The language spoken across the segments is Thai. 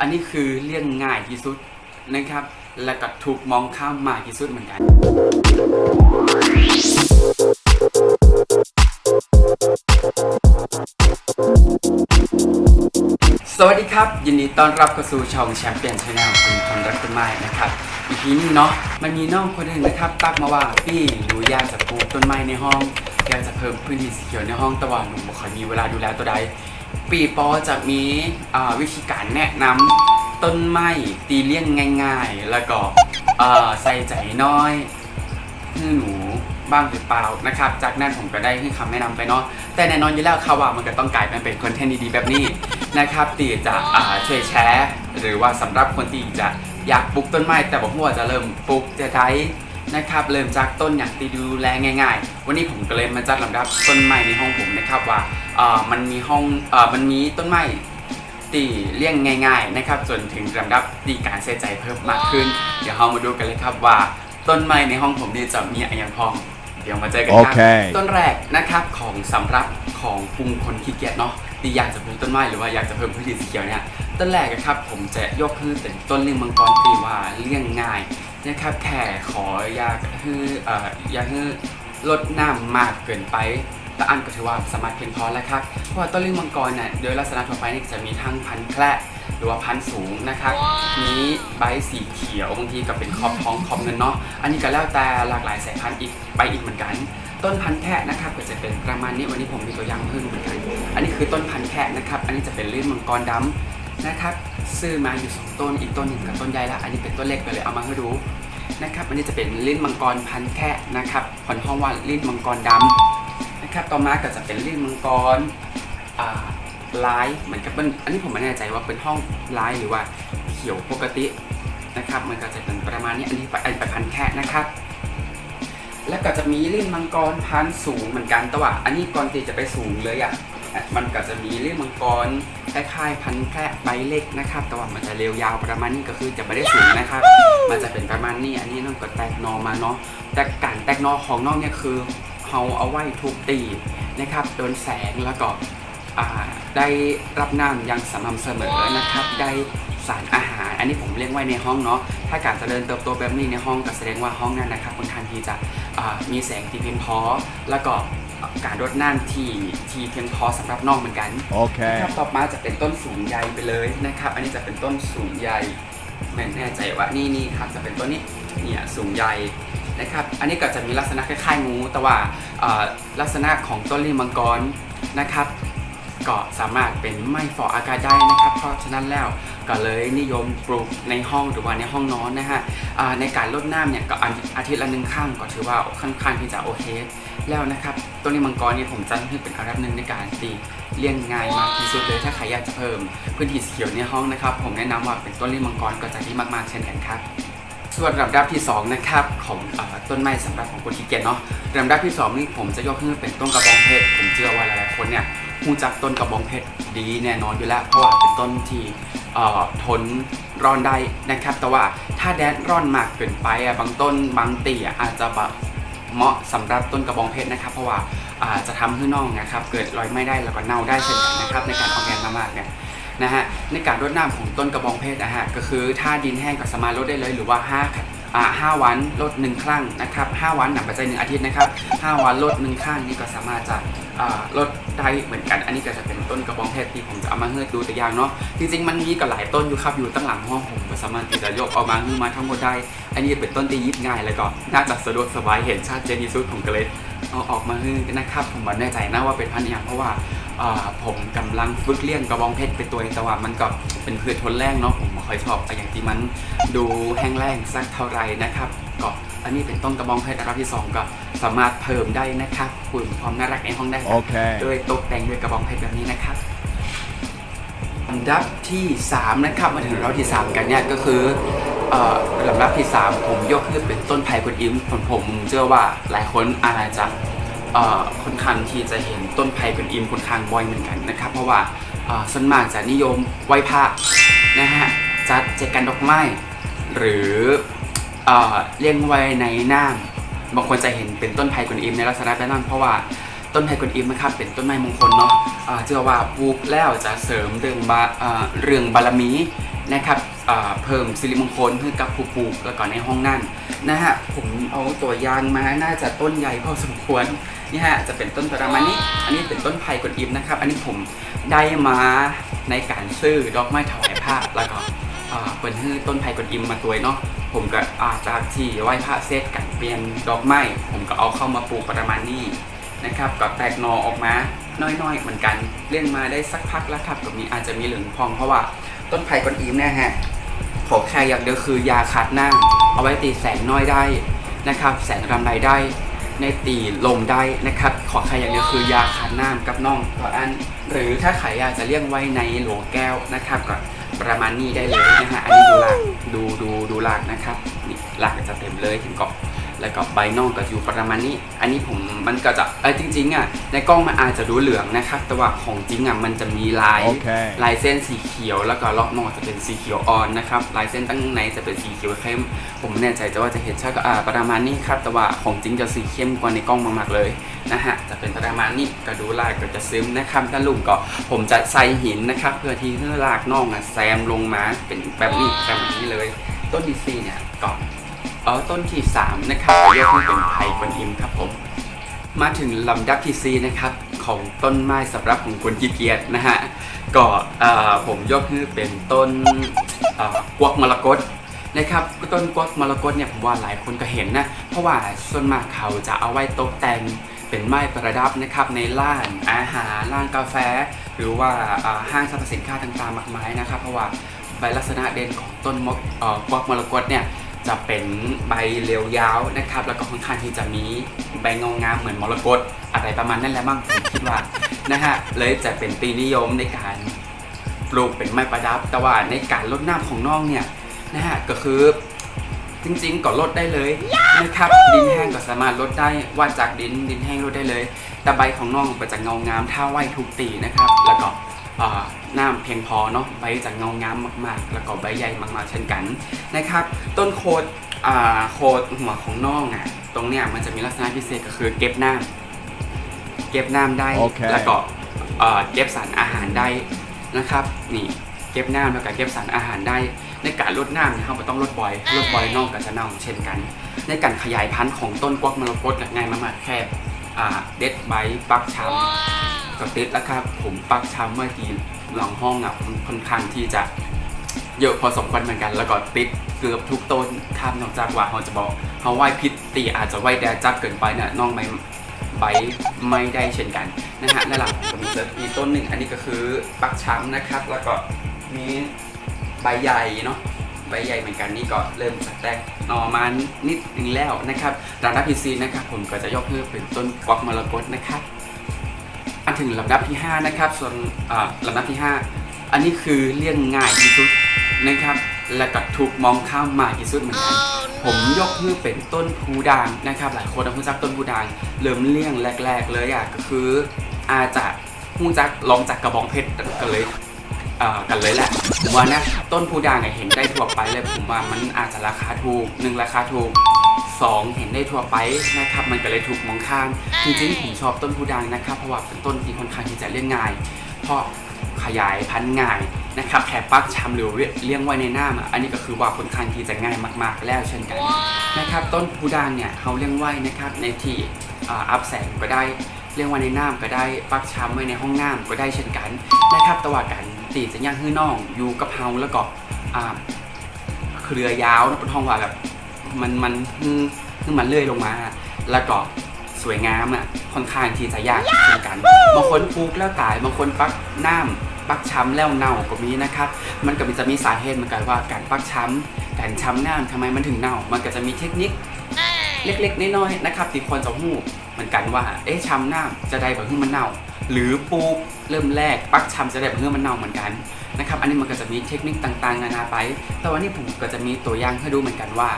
อันนี้คือเลี่ยงง่ายที่สุดนะครับ และก็ถูกมองข้ามมากที่สุดเหมือนกัน สวัสดีครับ ยินดีต้อนรับเข้าสู่ช่องแชมเปี้ยนชาแนลคุณคนรักต้นไม้นะครับ อีพีนี้เนาะมันมีน้องคนหนึ่งนะครับ ตักมาว่าพี่หนูอยากจะปลูกต้นไม้ในห้องอยากจะเพิ่มพื้นที่สีเขียวในห้องแต่ว่าหนูไม่ค่อยมีเวลาดูแลตัวใด ปีปอจะมีวิธีการแนะนำต้นไม้ตีเลี้ยงง่าย ๆ แล้วก็ใส่ใจน้อยให้หนูบ้างหรือเปล่านะครับ จากนั้นผมก็ได้ให้คำแนะนำไปเนาะแต่แน่นอนอยู่แล้วค่ะว่ามันก็ต้องกลายเป็นเป็นคอนเทนต์ดีๆแบบนี้นะครับตีจะช่วยแชร์ หรือว่าสำหรับคนที่จะอยากปลูกต้นไม้แต่บอกว่าจะเริ่มปลูกจะได้ นะครับเริ่มจากต้นอย่างตีดูแลง่าย ๆ วันนี้ผมก็เลยมาจัดลำดับต้นไม้ในห้องผมนะครับว่าอ่ามันมีห้องอ่ามันมีต้นไม้ตีเลี่ยงง่าย ๆนะครับ จนถึงลำดับตีการใส่ใจเพิ่มมากขึ้น เดี๋ยวเรามาดูกันเลยครับว่าต้นไม้ในห้องผมนี่จะมีอะไรอย่างพองเดี๋ยวมาเจอกันครัโอเคต้นแรกนะครับของสำหรับของกลุ่มคนขี้เกียจเนาะที่อยากจะปลูกต้นไม้หรือว่าอยากจะเพิ่มพื้นที่สีเขียวเนี่ยต้นแรกนะครับผมจะยกขึ้นเป็นต้นลิงมังกรตีว่าเลี่ยงง่าย นะครับแค่ขออยากให้เอ่ออยากให้ลดน้ำมากเกินไปแต่อันก็ถือว่าสามารถเพียงพอแล้วครับ เพราะว่าต้นลิงมังกรเนี่ยโดยลักษณะทั่วไปนี่จะมีทั้งพันธุ์แคระหรือว่าพันธุ์สูงนะครับ มีใบสีเขียวบางทีก็เป็นขอบทองขอบเงินเนาะ อันนี้ก็แล้วแต่หลากหลายสายพันธุ์อีกไปอีกเหมือนกัน ต้นพันธุ์แคะนะครับก็จะเป็นประมาณนี้วันนี้ผมมีตัวอย่างเพิ่มเหมือนกัน อันนี้คือต้นพันธุ์แคะนะครับ อันนี้จะเป็นลื่นมังกรดำ นะครับซื้อมาอยู่สองต้นอีกต้นหนึ่งกับต้นใหญ่ละอันนี้เป็นต้นเล็กไปเลยเอามาให้ดูนะครับอันนี้จะเป็นลิ้นมังกรพันแคะนะครับผลห้องว่าลิ้นมังกรดำนะครับต่อมาก็จะเป็นลิ้นมังกรลายเหมือนกับเป็นอันนี้ผมไม่แน่ใจว่าเป็นห้องลายหรือว่าเขียวปกตินะครับมันก็จะเป็นประมาณนี้อันนี้อันเป็นพันแค่นะครับ แล้วก็จะมีลิ้นมังกรพันสูงเหมือนกันแต่ว่าอันนี้ก่อนที่จะไปสูงเลยอะอะ มันก็จะมีลิ้นมังกรคล้ายๆพันธุ์แค่ใบเล็กนะครับ แต่ว่ามันจะเรียวยาวประมาณนี้ก็คือจะไม่ได้สูงนะครับ มันจะเป็นประมาณนี้ อันนี้น้องก็แตกหนอมาเนาะ แต่การแตกหนอของน้องเนี่ยคือเขาเอาไว้ทุกตีนะครับโดนแสงแล้วก็อ่าได้รับน้ำอย่างสม่ำเสมอนะครับ ได้สารอาหาร อันนี้ผมเลี้ยงไว้ในห้องเนาะ ถ้าการเจริญเติบโตแบบนี้ในห้องก็แสดงว่าห้องนั้นนะครับค่อนข้างที่จะอ่ามีแสงที่เพียงพอ แล้วก็ การรดน้ำที่ที่เพียงพอสำหรับน้องเหมือนกัน Okay. ครับต่อมาจะเป็นต้นสูงใหญ่ไปเลยนะครับ อันนี้จะเป็นต้นสูงใหญ่ไม่แน่ใจว่านี่นี่ครับจะเป็นต้นนี้เนี่ยสูงใหญ่นะครับ อันนี้ก็จะมีลักษณะคล้ายๆงูแต่ว่าเอ่อลักษณะของต้นลิงมังกรนะครับ ก็สามารถเป็นไม้ฟอกอากาศได้นะครับ เพราะฉะนั้นแล้ว ก็เลยนิยมปลูกในห้องหรือว่าในห้องนอนนะฮะในการลดน้ำเนี่ยก็อาทิตย์ละหนึ่งครั้งก็ถือว่าค่อนข้างที่จะโอเค แล้วนะครับต้นลิมังกรเนี่ยผมจัดให้เป็นอันดับหนึ่งในการตีเลี้ยงง่ายมากที่สุดเลยถ้าใครอยากจะเพิ่มพื้นที่สีเขียวในห้องนะครับ ผมแนะนำว่าเป็นต้นลิงมังกรก็จะดีมากๆเช่นกันครับส่วนลำดับที่สองนะครับของอต้นไม้สำหรับของคนขี้เกียจเนาะลำดับที่สองนี่ผมจะยกขึ้นเป็นต้นกระบองเพชรผมเชื่อว่าหลายๆคนเนี่ยรู้จักต้นกระบองเพชรดีแน่นอนอยู่แล้วเพราะว่าเป็นต้นที่ ทนร้อนได้นะครับ แต่ว่าถ้าแดดร้อนมากเกินไปอะบางต้นบางตีอะอาจจะแบบเหมาะสำหรับต้นกระบองเพชรนะครับ เพราะว่าอาจะทำให้น้องนะครับ เกิดรอยไหม้ได้แล้วก็เน่าได้เช่นกันนะครับ ในการออกแงนมากๆเนี่ยนะฮะในการรดน้ำของต้นกระบองเพชรนะฮะก็คือถ้าดินแห้งก็สามารถลดได้เลยหรือว่า5อ่าห้าวันลดหนึ่งครั้งนะครับห้าวันหนักปัจจัยหนึ่งอาทิตย์นะครับห้าวันลดหนึ่งครั้งนี่ก็สามารถจะ ลดได้เหมือนกัน อันนี้ก็จะเป็นต้นกระบองเพชรที่ผมจะเอามาให้ดูตัวอย่างเนาะ จริงๆมันมีก็หลายต้นอยู่ครับอยู่ตั้งหลังห้องผมก็สามารถที่จะยกเอามาให้มาทั้งหมดได้ อันนี้เป็นต้นที่ยิบง่ายแล้วก็น่าจะสะดวกสบายเห็นชัดเจนที่สุดผมก็เลยเอาออกมาให้นะครับ ผมไม่แน่ใจนะว่าเป็นพันธุ์อย่างเพราะว่าผมกำลังฝึกเลี้ยงกระบองเพชรเป็นตัวเองแต่ว่ามันก็เป็นพืชทนแรงเนาะผมไม่ค่อยชอบอย่างที่มันดูแห้งแล้งสักเท่าไหร่นะครับ อันนี้เป็นต้นกระบองเพชรอันดับที่สองก็สามารถเพิ่มได้นะครับคุณความน่ารักในห้องได้ Okay. โดยตกแต่งด้วยกระบองเพชรแบบนี้นะครับลำดับที่ 3 นะครับมาถึงเราที่ 3 กันเนี่ยก็คือเอ่อลำดับที่ 3 ผมยกขึ้นเป็นต้นไผ่กวนอิมผมผมเชื่อว่าหลายคนอาจจะเอ่อค่อนข้างที่จะเห็นต้นไผ่กวนอิมค่อนข้างบ่อยเหมือนกันนะครับ เพราะว่าเอ่อส่วนมากจะนิยมไหว้พระนะฮะจัดแจกันดอกไม้หรือ เอ่อเลี้ยงไว้ในน้ำบางคนจะเห็นเป็นต้นไผ่กวนอิมในลักษณะแบบนั้นเพราะว่าต้นไผ่กวนอิมนะครับเป็นต้นไม้มงคลเนาะอ่าเชื่อว่าปลูกแล้วจะเสริมเรื่องบาอ่าเรื่องบารมีนะครับเอ่อเพิ่มสิริมงคลให้กับผู้ปลูกแล้วก็ในห้องนั่นนะฮะผมเอาตัวอย่างมาน่าจะต้นใหญ่พอสมควรนี่ฮะจะเป็นต้นประมาณนี้ อันนี้เป็นต้นไผ่กวนอิมนะครับ อันนี้ผมได้มาในการซื้อดอกไม้ถวายพระแล้วก็เอ่อเปิดให้ต้นไผ่กวนอิมมาตัวเนาะ ผมก็อาจากที่ไหว้พระเซตกันเปลี่ยนดอกไม้ผมก็เอาเข้ามาปลูกประมาณนี้นะครับก็แตกหนอออกมาน้อยๆ เหมือนกันเลี้ยงมาได้สักพักแล้วครับก็มีอาจจะมีเหลืองพองเพราะว่าต้นไผ่ก้อนอิมเนี่ยฮะขอแค่อย่างเดียวคือยาคัดหน้า เอาไว้ตีแสงน้อยได้นะครับ แสงรำไรได้ในตีลมได้นะครับ ขอแค่อย่างเดียวคือยาคัดหน้ากับน่องต่ออัน หรือถ้าใครอยากจะเลี้ยงไว้ในโหลแก้วนะครับก็ประมาณนี้ได้เลยนะฮะอันนี้ดู หลักจะเต็มเลยถึงเกาะแล้วก็ใบนอกก็อยู่ประมาณนี้ อันนี้ผมมันก็จะเออจริงๆอะในกล้องมันอาจจะดูเหลืองนะครับ แต่ว่าของจริงอะมันจะมีลายโอเคลายเส้นสีเขียว แล้วก็รอบนอกจะเป็นสีเขียวอ่อนนะครับ ลายเส้นตั้งในจะเป็นสีเขียวเข้ม ผมไม่แน่ใจจะว่าจะเห็นชัดก็อ่าประมาณนี้ครับ แต่ว่าของจริงจะสีเข้มกว่าในกล้องมากๆเลยนะฮะ จะเป็นประมาณนี้ก็ดูลายก็จะซึมนะครับถ้าลุงก็ผมจะใส่หินนะครับ เพื่อที่ให้ลากน่องอะแซมลงมาเป็นแบบนี้แบบนี้เลย ต้นดีซีเนี่ยก่อน เออต้นที่ 3 นะครับเรียกว่าเป็นไผ่กวนอิมครับผม มาถึงลำดับที่4นะครับของต้นไม้สำหรับของคนขี้เกียจนะฮะก็ผมยกให้เป็นต้นกวักมรกตนะครับต้นกวักมรกตเนี่ยผมว่าหลายคนก็เห็นนะเพราะว่าส่วนมากเขาจะเอาไว้ตกแต่งเป็นไม้ประดับนะครับในร้านอาหารร้านกาแฟ หรือว่าห้างสรรพสินค้าต่างๆมากมายนะครับ เพราะว่าใบลักษณะเด่นของต้นมกกวักมรกตเนี่ย จะเป็นใบเรียวยาวนะครับ แล้วก็ค่อนข้างที่จะมีใบเงางามเหมือนมรกตอะไรประมาณนั้นแหละมั้งผมคิดว่านะฮะเลยจะเป็นตีนิยมในการปลูกเป็นไม้ประดับ แต่ว่าในการลดน้ำของน้องเนี่ยนะฮะก็คือจริงๆก็ลดได้เลยนะครับดินแห้งก็สามารถลดได้ว่าจากดินดินแห้งลดได้เลย แต่ใบของน้องก็จะเงางามถ้าไหวทุกตีนะครับ แล้วก็เอ่อ น้ำเพียงพอเนาะใบจะเงางามมากๆ แล้วก็ใบใหญ่มากๆเช่นกันนะครับ ต้นโคดอ่าโคดหัวของน่องอะตรงเนี้ยมันจะมีลักษณะพิเศษก็คือเก็บน้ำเก็บน้ำได้โอเคแล้วก็เอ่อเก็บสารอาหารได้นะครับนี่เก็บน้ำแล้วก็เก็บสารอาหารได้ ในการลดน้ำเนี่ยเราไม่ต้องลดบ่อยลดบ่อยน่องก็จะเน่าเช่นกัน ในการขยายพันธุ์ของต้นกวักมรกตเนี่ยง่ายมากๆแค่อ่าเด็ดใบปักช้ำ ก็ติดแล้วครับผมปักช้ำเมื่อกี้หลังห้องอะค่อนข้างที่จะเยอะพอสมควรเหมือนกัน แล้วก็ติดเกือบทุกต้นข้ามนอกจากว่าเขาจะบอกเขาไหวพิษตีอาจจะไหวแดดจับเกินไปเนี่ยน้องไม่ใบไม่ได้เช่นกันนะฮะนั่นแหละผมจะมีต้นหนึ่งอันนี้ก็คือปักช้ำนะครับ แล้วก็มีใบใหญ่เนาะใบใหญ่เหมือนกันนี่ก็เริ่มจะแตกหน่อมานิดนึงแล้วนะครับร้านดับพีซีนะครับผมก็จะยกให้เป็นต้นกวักมรกตนะครับ ถึงลำดับที่ 5 นะครับ ส่วนอ่าลำดับที่ 5 อันนี้คือเลี่ยงง่ายที่สุดนะครับ และก็ถูกมองข้ามมากที่สุดเหมือนกัน ผมยกมือเป็นต้นพูด่างนะครับ หลายคนรู้จักต้นพูด่างเริ่มเลี่ยงแรก ๆ เลยอะก็คืออาจจะหูจักลองจากกระบองเพชรกันเลยอ่ากันเลยแหละผมว่านะต้นพูด่างเนี่ยเห็นได้ทั่วไปเลยผมว่ามันอาจจะราคาถูกหนึ่งราคาถูก สองเห็นได้ทั่วไปนะครับมันก็เลยถูกมองข้ามจริงๆผมชอบต้นพูดังนะครับเพราะว่าเป็นต้นที่ค่อนข้างที่จะเลี้ยงง่าย เพราะขยายพันธุ์ง่ายนะครับแค่ปักชำหรือเลี้ยงไว้ในหน้าอะอันนี้ก็คือว่าค่อนข้างที่จะง่ายมาก ๆ แล้วเช่นกันนะครับต้นพูดังเนี่ยเขาเลี้ยงไว้นะครับในที่อ่าอัพแสงก็ได้เลี้ยงไว้ในน้ำก็ได้ปักชำไว้ในห้องน้ำก็ได้เช่นกันนะครับแต่ว่าการตีจะย่างฮื้อน้องอยู่กับเฮาแล้วก็อ่าเครือยาวนะเป็นห้องว่าแบบ มันมันฮึ่งฮึ่งมันเลื่อยลงมา แล้วก็สวยงามอะค่อนข้างที่จะยากเช่นกันบางคนปลูกแล้วตายบางคนปักน้ำปักช้ำแล้วเน่าก็มีนะครับมันก็จะมีสาเหตุเหมือนกันว่าการปักช้ำการช้ำน้ำทำไมมันถึงเน่า มันก็จะมีเทคนิคเล็กๆน้อยๆนะครับที่ควรจะหู้เหมือนกันว่า เอ๊ะช้ำน้ำจะได้แบบให้มันเน่า หรือปลูกเริ่มแรกปักช้ำจะได้แบบให้มันเน่าเหมือนกันนะครับอันนี้มันก็จะมีเทคนิคต่างๆนานาไป แต่วันนี้ผมก็จะมีตัวอย่างให้ดูเหมือนกันว่า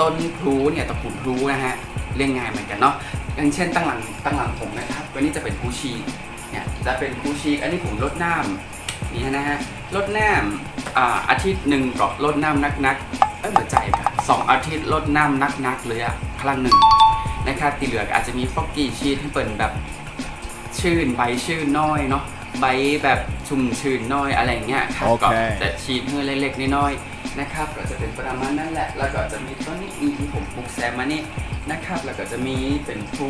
ต้นพลูเนี่ยตระกูลพลูนะฮะเรียงง่ายเหมือนกันเนาะอย่างเช่นตั้งหลังตั้งหลังผมนะครับวันนี้จะเป็นพลูชีกเนี่ยจะเป็นพลูชีกอันนี้ผมลดน้ำนี่นะฮะลดน้ำอ่าอาทิตย์หนึ่งก็ลดน้ำนักๆเอ้ยหัวใจค่ะสองอาทิตย์ลดน้ำนักๆเลยอะครั้งหนึ่งนะครับตีเหลือก็อาจจะมีฟอกกี้ชีทให้เปิดแบบชื่นใบชื่นน้อยเนาะใบแบบชุ่มชื้นน้อยอะไรเงี้ยครับโอเคก็จะฉีดเพื่อเล็กๆน้อยๆ นะครับก็จะเป็นประมาณนั้นแหละ แล้วก็จะมีต้นนี้อีกที่ผมปลูกแซมมานี่นะครับ แล้วก็จะมีเป็นภู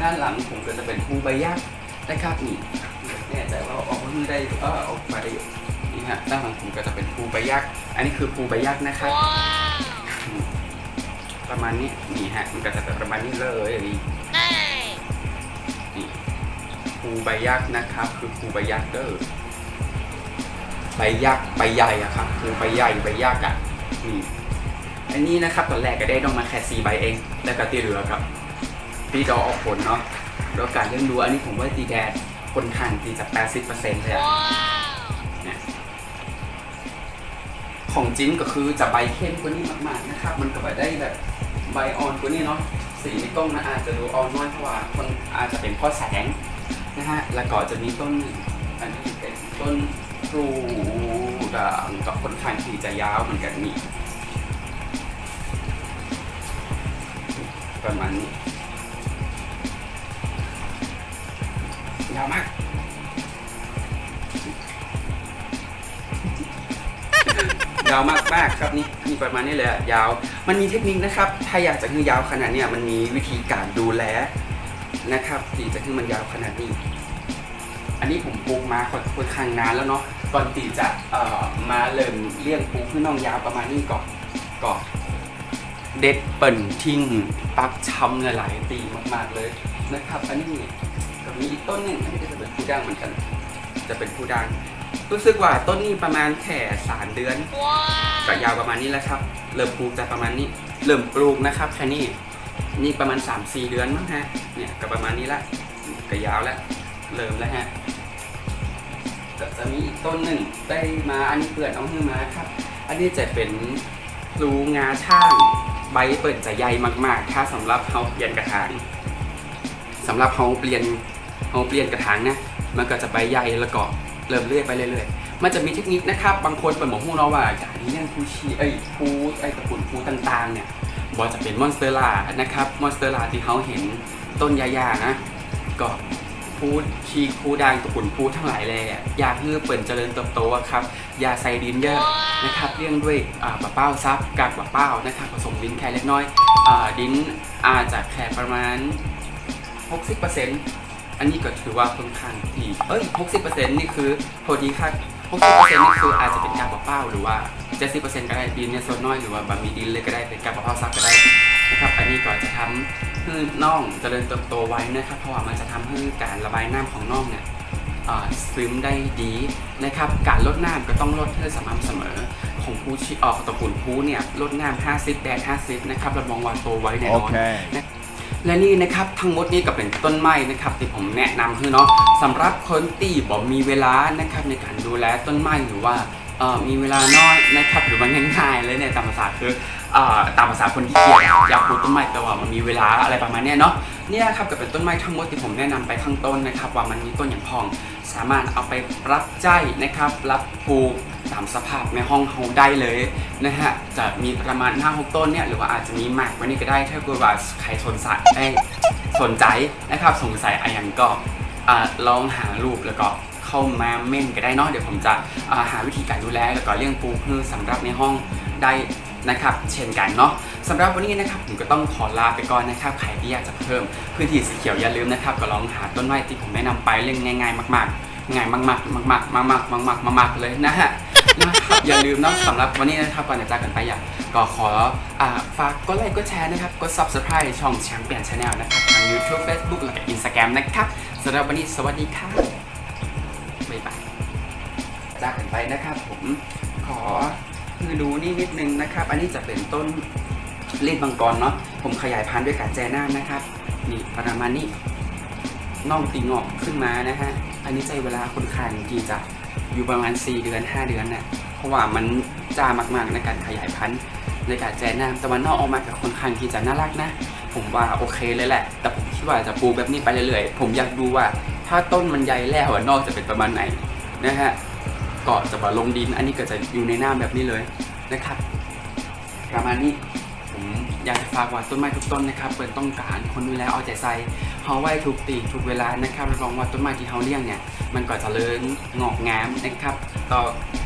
ด้านหลังผมก็จะเป็นภูใบยักษ์นะครับนี่แน่ใจว่าเอาออกมือได้อยู่เออเอามาได้อยู่นี่ฮะด้านหลังผมก็จะเป็นภูใบยักษ์อันนี้คือภูใบยักษ์นะครับประมาณนี้นี่ฮะมันก็จะเป็นประมาณนี้เลยนี่นี่ภูใบยักษ์นะครับ คือภูใบยักษ์เด้อ ใบยักษ์ใบใหญ่อะครับภูใบใหญ่ใบยักษ์อะนี่อันนี้นะครับตอนแรกก็ได้ดอกมาแค่สี่ใบเอง แล้วก็ตีเหลือครับตีดอกออกผลเนาะแล้วการเลี้ยงดูอันนี้ผมว่าตีแดดคนข้างตีจะแปดสิบเปอร์เซ็นต์เลยอะเนี่ยของจริงก็คือจะใบเข้มกว่านี้มากๆนะครับ มันก็แบบได้แบบใบอ่อนกว่านี้เนาะสีในกล้องนะอาจจะดูอ่อนน้อยเพราะว่าคนอาจจะเป็นเพ่อแสงนะฮะแล้วก็จะมีต้นอันนี้เป็นต้น พลูด่างกับค่อนข้างที่จะยาวเหมือนกันนี่ประมาณนี้ยาวมากยาวมากมากครับนี่นี่ประมาณนี้เลยอะยาว มันมีเทคนิคนะครับ ถ้าอยากจะให้ยาวขนาดเนี้ยมันมีวิธีการดูแลนะครับที่จะให้มันยาวขนาดนี้ อันนี้ผมปลูกมาค่อนค่อนข้างนานแล้วเนาะก่อนที่จะเอ่อมาเริ่มเลี้ยงปลูกขึ้นน้องยาวประมาณนี้ก่อนก่อนเด็ดเปิ่นทิ้งปักช้ำหลายๆปีมากๆเลยนะครับ อันนี้ก็มีอีกต้นหนึ่งอันนี้ก็จะเป็นผู้ด่างเหมือนกัน จะเป็นผู้ด่างรู้สึกว่าต้นนี้ประมาณแค่สามเดือนก็ยาวประมาณนี้แล้วครับ เริ่มปลูกจะประมาณนี้ เริ่มปลูกนะครับแค่นี้นี่ประมาณ 3-4 เดือนมั้งฮะเนี่ยก็ประมาณนี้ละก็ยาวแล้ว เริ่มแล้วฮะก็จะมีอีกต้นหนึ่งได้มาอันนี้เปิดเอาขึ้นมาครับ อันนี้จะเป็นพลูงาช่าง ใบเปิดจะใหญ่มากๆ ถ้าสำหรับเขาเปลี่ยนกระถางสำหรับเขาเปลี่ยนเขาเปลี่ยนกระถางนะมันก็จะใบใหญ่แล้วก็เริ่มเลื่อยไปเรื่อยๆ มันจะมีเทคนิคนะครับ บางคนเปิดหมอหูเนาะว่าการเลี้ยงพูชีเอ้ยพูไอ้ตระกูลพูต่างๆเนี่ยบอจะเป็นมอนสเตอร่านะครับ มอนสเตอร่าที่เขาเห็นต้นยาๆนะ ก็ พูชีคูด่างตระกูลพูทั้งหลายเลยอะอยากให้เปิดเจริญเติบโตอะครับยาใส่ดินเยอะนะครับเลี้ยงด้วยอ่าบะเป้าซับกากบะเป้านะครับผสมดินแค่เล็กน้อยอ่าดินอาจจะแค่ประมาณ 60%อันนี้ก็ถือว่าค่อนข้างที่เอ้ย 60%นี่คือโทษทีครับ60%นี่คืออาจจะเป็นกากบะเป้าหรือว่า70%ก็ได้ดินเนี่ยโซนน้อยหรือว่าบะมีดินเลยก็ได้เป็นกากบะเป้าซับก็ได้ นะครับอันนี้ก็จะทำให้น่องเจริญเติบโตไว้นะครับ เพราะว่ามันจะทำให้การระบายน้ำของน่องเนี่ยอ่าซึมได้ดีนะครับ การลดน้ำก็ต้องลดให้สม่ำเสมอ ของผู้ชีออกตระกูลผู้เนี่ยลดน้ำ50แดด50นะครับรับรองว่าโตไว้แน่นอน Okay. และนี่นะครับทั้งหมดนี้ก็เป็นต้นไม้นะครับที่ผมแนะนำคือเนาะสำหรับคนที่บอกมีเวลานะครับในการดูแลต้นไม้หรือว่า เอ่อมีเวลาน้อยนะครับหรือว่าง่ายๆเลยเนี่ยตามภาษาคือเอ่อตามภาษาคนที่เกียจอยากปลูกต้นไม้แต่ว่ามันมีเวลาอะไรประมาณเนี้ยเนาะเนี่ยครับก็เป็นต้นไม้ทั้งหมดที่ผมแนะนำไปข้างต้นนะครับ ว่ามันมีต้นอย่างพอง สามารถเอาไปรับใจนะครับรับปลูกตามสภาพในห้องเฮาได้เลยนะฮะจะมีประมาณ5 6ต้นเนี่ยหรือว่าอาจจะมีมากกว่านี้ก็ได้ถ้าเกิดว่าใครสนใจเอ้ยสนใจนะครับสงสัยอะไรอย่างก็อ่าลองหารูปแล้วก็ เข้ามาเม่นก็ได้เนาะเดี๋ยวผมจะาหาวิธีการดูแลแล้วก็เลี้ยงปูพื่อสำหรับในห้องได้นะครับเช่นกันเนาะสำหรับวันนี้นะครับผมก็ต้องขอลาไปก่อนนะครับใครที่อยากจะเพิ่มพื้นที่สีเขียวอย่าลืมนะครับก็ลองหาต้นไม้ที่ผมแนะนำไปเล่นง่าย ๆ มากๆง่ายมากๆมากๆมากๆมากๆมากๆเลยนะฮะนะครับอย่าลืมเนาะสำหรับวันนี้นะครับก่อนจะจากกันไปอยากก็ขอฝากกดไลค์กดแชร์นะครับกด subscribe ช่องแชมเปี้ยนชาแนลนะครับทาง YouTube Facebook และ Instagram นะครับสำหรับวันนี้สวัสดีครับ จากกันไปนะครับผมขอคือดูนี่นิดนึงนะครับ อันนี้จะเป็นต้นเล่นมังกรเนาะผมขยายพันธุ์ด้วยการแจน้ำนะครับนี่ประมาณนี้น่องตีงอกขึ้นมานะฮะอันนี้ใช้เวลาคนข้างที่จะอยู่ประมาณ 4 เดือน 5 เดือนน่ะเพราะว่ามันจ้ามากๆในการขยายพันธุ์ในการแจน้ำแต่ว่านอกออกมากับคนข้างที่จะน่ารักนะ ผมว่าโอเคเลยแหละ แต่ผมคิดว่าจะปลูกแบบนี้ไปเรื่อยๆ ผมอยากดูว่า ถ้าต้นมันใหญ่แล้วนอกจะเป็นประมาณไหนนะฮะ ก็จะมาลงดิน อันนี้ก็จะอยู่ในน้ำแบบนี้เลยนะครับ ประมาณนี้ผมอยากจะฝากว่าต้นไม้ทุกต้นนะครับเปิดต้องการคนดูแลเอาใจใส่เฮาไว้ทุกตีทุกเวลานะครับรับรองว่าต้นไม้ที่เฮาเลี้ยงเนี่ยมันก็เจะเลิญงอกงามนะครับต่อ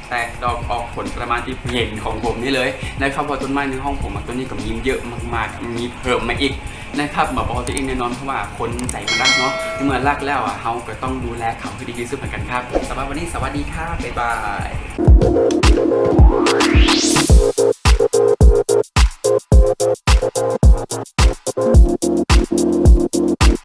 แตกดอกออกผลประมาณที่เห็นของผมนี่เลยนะครับพราะต้นไม้ในห้องผมต้นนี้ก็มีเยอะมากๆมีเพิ่มมาอีก นะครับแบบปกติเองแน่นอนเพราะว่าคนใจมันรักเนาะเมื่อรักแล้วอะเฮาก็ต้องดูแลเขาให้ดีที่สุดเหมือนกันครับสำหรับวันนี้สวัสดีค่ะบ๊ายบาย